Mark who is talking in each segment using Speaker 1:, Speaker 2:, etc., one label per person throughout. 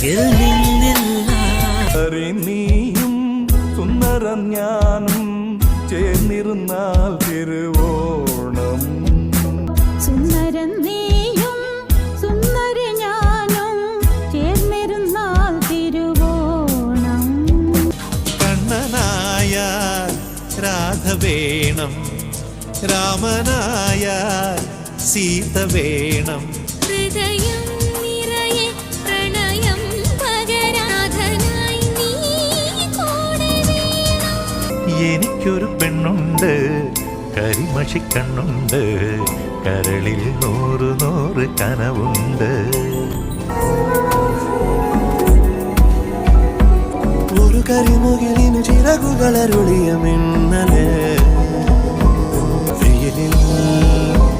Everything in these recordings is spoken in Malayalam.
Speaker 1: പിറകിൽ നിന്നില്ല.
Speaker 2: സുന്ദരി നീയും സുന്ദരൻ ഞാനും ചേർന്നിരുന്നാൽ തിരുവോണം.
Speaker 3: സുന്ദരൻ നീയും സുന്ദര ഞാനും ചേർന്നിരുന്നാൽ തിരുവോണം.
Speaker 4: കണ്ണനായ രാധ വേണം രാമനായ സീത വേണം
Speaker 5: ഹൃദയം
Speaker 4: എനിക്കൊരു പെണ്ണുണ്ട്. കരിമഷിക്കണ്ണുണ്ട് കരളിൽ നൂറ് നൂറ് കനവുണ്ട്.
Speaker 1: ഒരു കരിമുകിലിന് ചിറകുകളരുളിയ മിന്നലെ. വെയിലിൽ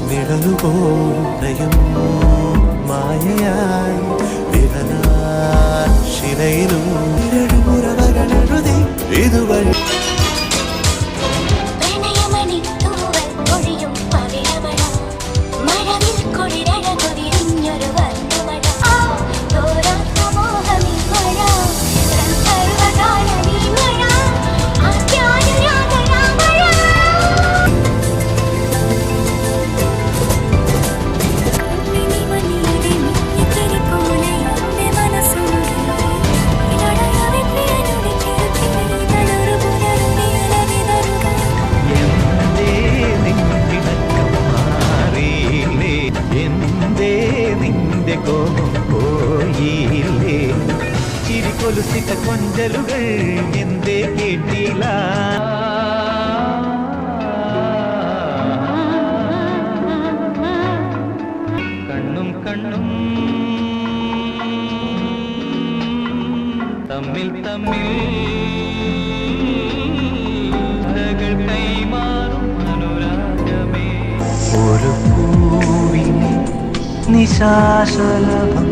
Speaker 1: നിഴലുപോയും മായയായി വിരലാൽ ശിലയിലും നിഴലുമുറവകളെഴുതി ഇതുവഴി
Speaker 4: ചിരികൊലുസിട്ട കൊഞ്ചലുകൾ എന്തേ കേട്ടില്ല. കണ്ണും കണ്ണും തമ്മിൽ തമ്മിൽ നിശാശലഭം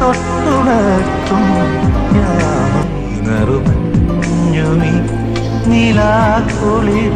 Speaker 4: തൊട്ടുണർത്തും ഞാനും നിലാ നിലാക്കുളിർ